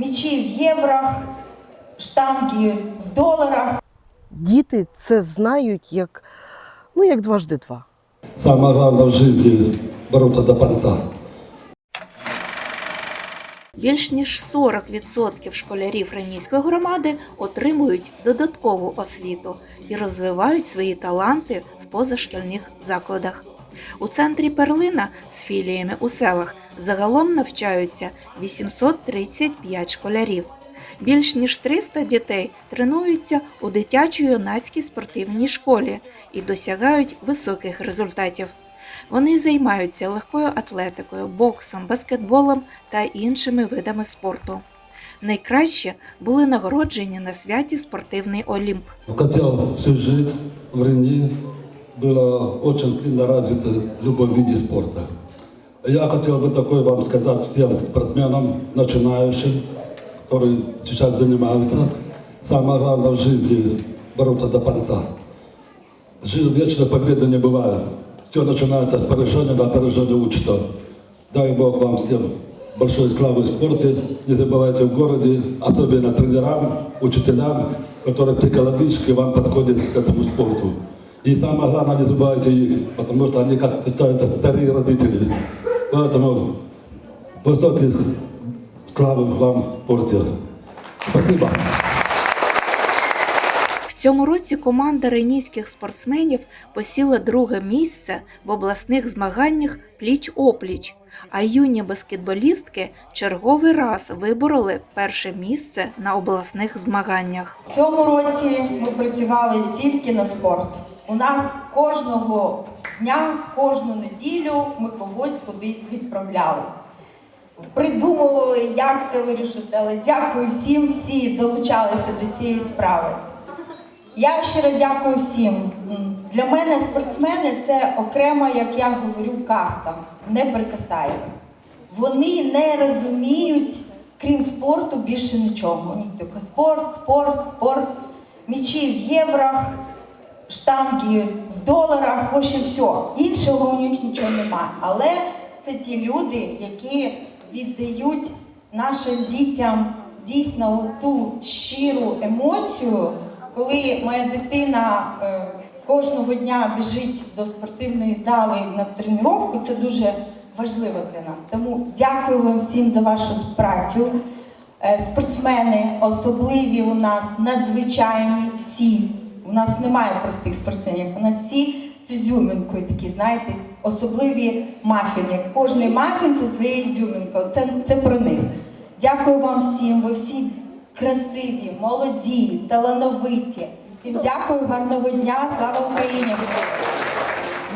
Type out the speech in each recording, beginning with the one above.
м'ячі в єврах, штанги в доларах. Діти це знають як, ну, як дважди два. Самое главное в жизни – бороться до конца. Більш ніж 40% школярів Ренійської громади отримують додаткову освіту і розвивають свої таланти в позашкільних закладах. У центрі Перлина з філіями у селах загалом навчаються 835 школярів. Більш ніж 300 дітей тренуються у дитячо-юнацькій спортивній школі і досягають високих результатів. Вони займаються легкою атлетикою, боксом, баскетболом та іншими видами спорту. Найкраще були нагороджені на святі спортивний Олімп. Хотел всю жизнь в Рени, было очень сильно развита в любом виде спорта. Я хотел бы такой вам сказать всем спортсменам, начинающим, которые сейчас занимаются, самое главное в жизни – бороться до конца. Жизнь вечной победы не бывает. Все начинается с поражения, на поражение учится. Дай Бог вам всем большой славы в спорте. Не забывайте в городе, особенно тренерам, учителям, которые психологически вам подходят к этому спорту. И самое главное, не забывайте их, потому что они как это старые родители. Поэтому высоких славы вам в спорте. Спасибо. В цьому році команда ренійських спортсменів посіла друге місце в обласних змаганнях пліч-опліч, а юні баскетболістки черговий раз вибороли перше місце на обласних змаганнях. В цьому році ми працювали тільки на спорт. У нас кожного дня, кожну неділю ми когось кудись відправляли. Придумували, як це вирішити, але дякую всім, всі долучалися до цієї справи. Я щиро дякую всім. Для мене спортсмени це окрема, як я говорю, каста, неприкасаєма. Вони не розуміють, крім спорту, більше нічого. Ні, тільки спорт, спорт, спорт, м'ячі в єврах, штанги в доларах, в общем, все. Іншого у них нічого немає. Але це ті люди, які віддають нашим дітям дійсно ту щиру емоцію, коли моя дитина е, кожного дня біжить до спортивної зали на тренування, це дуже важливо для нас. Тому дякую вам всім за вашу працю. Е, Спортсмени особливі у нас надзвичайні всі. У нас немає простих спортсменів. У нас всі з ізюминкою такі, знаєте, особливі мафіни. Кожний мафін зі своєю ізюминкою. Це, це про них. Дякую вам всім. Ви всі красиві, молоді, талановиті. Всім дякую, гарного дня, слава Україні!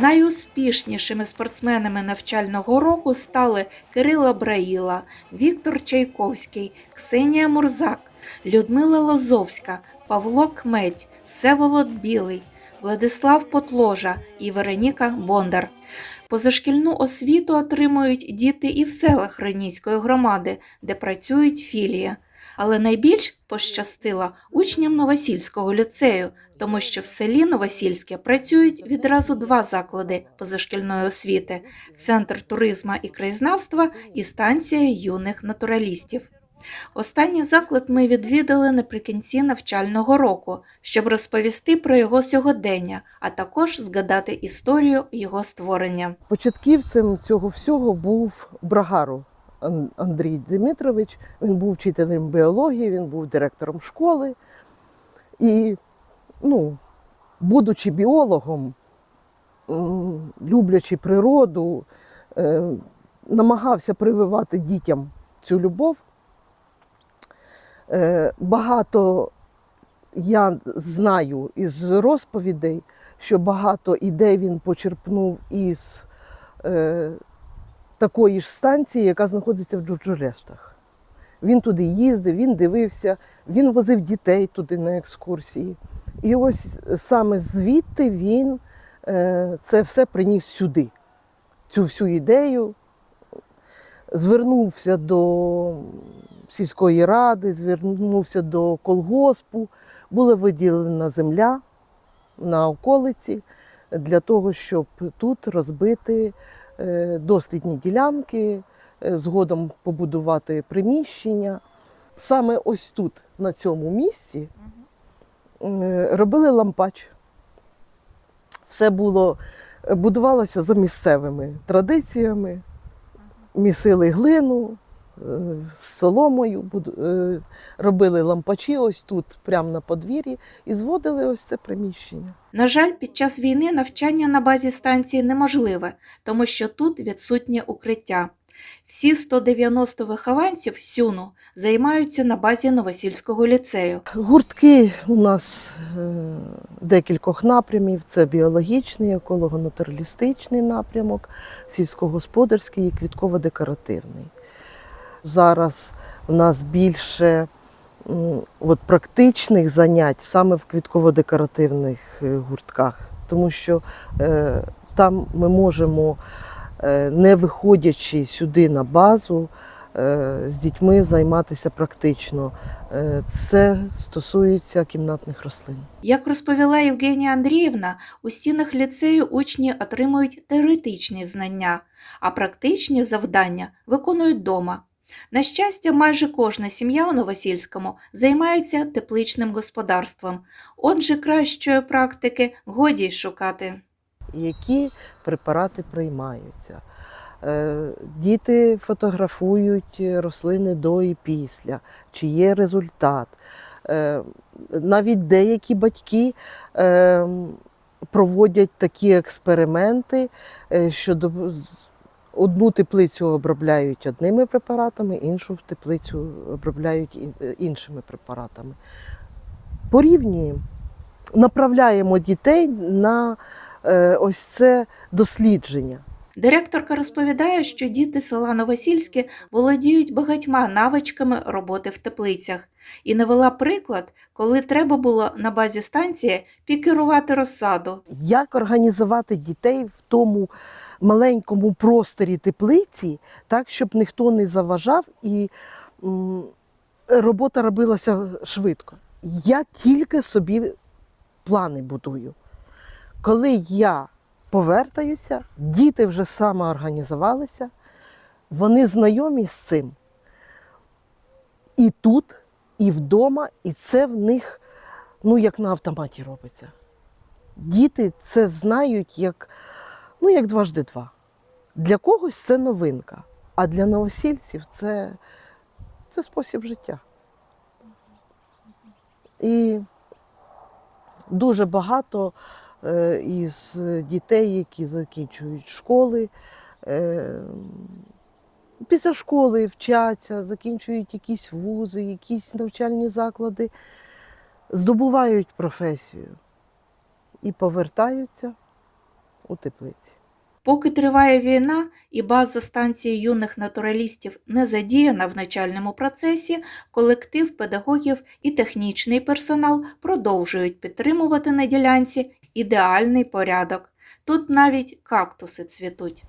Найуспішнішими спортсменами навчального року стали Кирило Браїла, Віктор Чайковський, Ксенія Мурзак, Людмила Лозовська, Павло Кметь, Всеволод Білий, Владислав Потложа і Вероніка Бондар. Позашкільну освіту отримують діти і в селах Ренійської громади, де працюють філії. Але найбільш пощастило учням Новосільського ліцею, тому що в селі Новосільське працюють відразу два заклади позашкільної освіти: центр туризму і краєзнавства і станція юних натуралістів. Останній заклад ми відвідали наприкінці навчального року, щоб розповісти про його сьогодення, а також згадати історію його створення. Початківцем цього всього був Брагару Андрій Дмитрович. Він був вчителем біології, він був директором школи. І, ну, будучи біологом, люблячи природу, е, намагався прививати дітям цю любов. Е, Багато я знаю із розповідей, що багато ідей він почерпнув із е, такої ж станції, яка знаходиться в Джурджурештах. Він туди їздив, він дивився, він возив дітей туди на екскурсії. І ось саме звідти він е, це все приніс сюди, цю всю ідею. Звернувся до сільської ради, звернувся до колгоспу, була виділена земля на околиці для того, щоб тут розбити дослідні ділянки, е, згодом побудувати приміщення. саме ось тут, на цьому місці, е, робили лампач. Все було, будувалося за місцевими традиціями, місили глину е, з соломою, е, робили лампачі ось тут, прямо на подвір'ї, і зводили ось це приміщення. На жаль, під час війни навчання на базі станції неможливе, тому що тут відсутнє укриття. Всі 190 вихованців Сюну займаються на базі Новосільського ліцею. Гуртки у нас е, декількох напрямів: це біологічний, еколого-натуралістичний напрямок, сільськогосподарський і квітково-декоративний. Зараз у нас більше от, практичних занять саме в квітково-декоративних е, гуртках, тому що е, там ми можемо, е, не виходячи сюди на базу, е, з дітьми займатися практично. Е, Це стосується кімнатних рослин. Як розповіла Євгенія Андріївна, у стінах ліцею учні отримують теоретичні знання, а практичні завдання виконують вдома. На щастя, майже кожна сім'я у Новосільському займається тепличним господарством. Отже, кращої практики годі шукати. Які препарати приймаються. Е, Діти фотографують рослини до і після, чи є результат. Е, Навіть деякі батьки е, проводять такі експерименти, що одну теплицю обробляють одними препаратами, іншу теплицю обробляють е, іншими препаратами. Порівнюємо, направляємо дітей на е, ось це дослідження. Директорка розповідає, що діти села Новосільське володіють багатьма навичками роботи в теплицях і навела приклад, коли треба було на базі станції пікерувати розсаду. Як організувати дітей в тому маленькому просторі теплиці, так, щоб ніхто не заважав і робота робилася швидко. Я тільки собі плани будую. Коли я повертаюся, діти вже самоорганізувалися, вони знайомі з цим. І тут, і вдома, і це в них, ну, як на автоматі робиться. Діти це знають як, ну, як дважди два. Для когось це новинка, а для новосільців це, це спосіб життя. І дуже багато е, із дітей, які закінчують школи, е, після школи вчаться, закінчують якісь вузи, якісь навчальні заклади, здобувають професію і повертаються у теплиці. Поки триває війна і база станції юних натуралістів не задіяна в начальному процесі, колектив педагогів і технічний персонал продовжують підтримувати на ділянці ідеальний порядок. Тут навіть кактуси цвітуть.